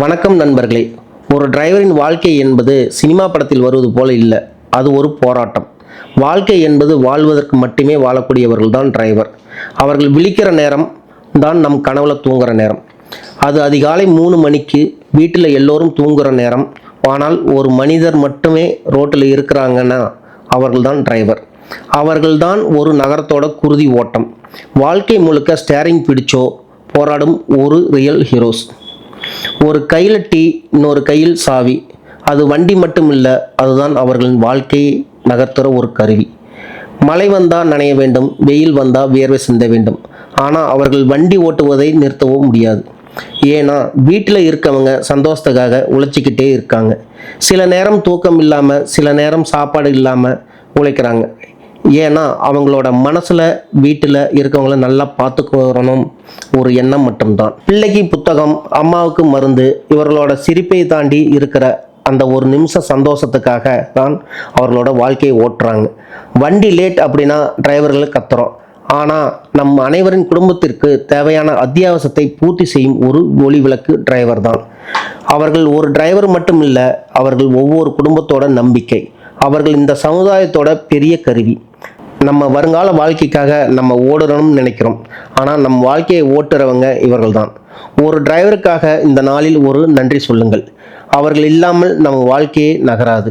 வணக்கம் நண்பர்களே. ஒரு டிரைவரின் வாழ்க்கை என்பது சினிமா படத்தில் வருவது போல இல்லை அது ஒரு போராட்டம். வாழ்க்கை என்பது வாழ்வதற்கு மட்டுமே வாழக்கூடியவர்கள் தான் டிரைவர். அவர்கள் விழிக்கிற நேரம் தான் நம் கனவுல தூங்குற நேரம். அது அதிகாலை மூணு மணிக்கு வீட்டில் எல்லோரும் தூங்குற நேரம். ஆனால் ஒரு மனிதர் மட்டுமே ரோட்டில் இருக்கிறாங்கன்னா அவர்கள் தான் டிரைவர். அவர்கள்தான் ஒரு நகரத்தோட குருதி ஓட்டம். வாழ்க்கை முழுக்க ஸ்டேரிங் பிடிச்சோ போராடும் ஒரு ரியல் ஹீரோஸ். ஒரு கையில் டீ இன்னொரு கையில் சாவி. அது வண்டி மட்டும் இல்லை அதுதான் அவர்களின் வாழ்க்கையை நகர்த்துற ஒரு கருவி. மழை வந்தால் நனைய வேண்டும் வெயில் வந்தால் வேர்வை சிந்த வேண்டும். ஆனால் அவர்கள் வண்டி ஓட்டுவதை நிறுத்தவும் முடியாது. ஏன்னா வீட்டில் இருக்கவங்க சந்தோஷத்துக்காக உழைச்சிக்கிட்டே இருக்காங்க. சில நேரம் தூக்கம் இல்லாமல் சில நேரம் சாப்பாடு இல்லாமல் உழைக்கிறாங்க. ஏன்னா அவங்களோட மனசில் வீட்டில் இருக்கவங்கள நல்லா பார்த்துக்கணும் ஒரு எண்ணம் மட்டும்தான். பிள்ளைக்கு புத்தகம் அம்மாவுக்கு மருந்து இவர்களோட சிரிப்பை தாண்டி இருக்கிற அந்த ஒரு நிமிஷ சந்தோஷத்துக்காக தான் அவர்களோட வாழ்க்கையை ஓட்டுறாங்க. வண்டி லேட் அப்படின்னா டிரைவர்கள் கத்துறோம். ஆனால் நம் அனைவரின் குடும்பத்திற்கு தேவையான அத்தியாவசியத்தை பூர்த்தி செய்யும் ஒரு ஒளி விளக்கு டிரைவர் தான். அவர்கள் ஒரு டிரைவர் மட்டும் இல்லை அவர்கள் ஒவ்வொரு குடும்பத்தோட நம்பிக்கை. அவர்கள் இந்த சமுதாயத்தோட பெரிய கருவி. நம்ம வருங்கால வாழ்க்கைக்காக நம்ம ஓடணும்னு நினைக்கிறோம். ஆனால் நம் வாழ்க்கையை ஓட்டுறவங்க இவர்கள் தான் ஒரு டிரைவருக்காக இந்த நாளில் ஒரு நன்றி சொல்லுங்கள். அவர்கள் இல்லாமல் நம்ம வாழ்க்கையே நகராது.